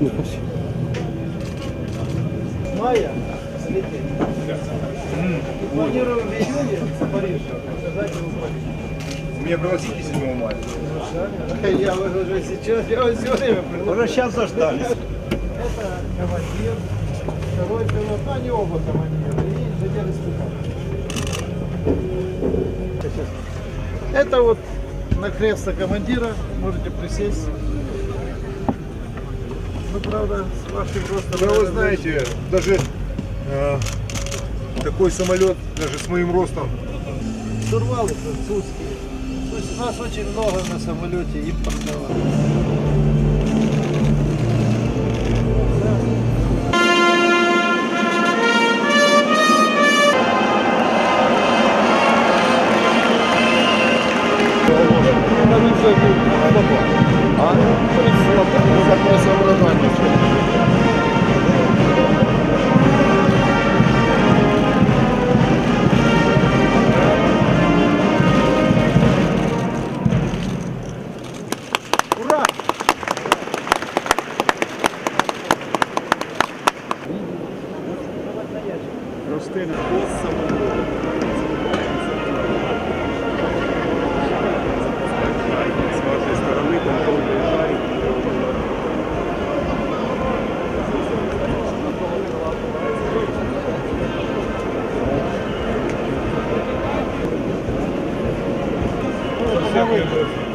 Ну, спасибо. Мая слететь. Планирую в июне в Париж показать его. Вы меня пригласите 7 мая? Я вот уже сейчас, я вот все время. Уже сейчас заждались. Это командир, второй пилот, ну они оба командиры, и инженер испытатель. Это вот на кресло командира, можете присесть. Ну, правда, с вашим ростом... Да вы знаете, даже э, такой самолет, даже с моим ростом, Штурвалы французские. То есть у нас очень много на самолете импортного. Ура! С вашей стороны контрольный шарик. Ну, это новый.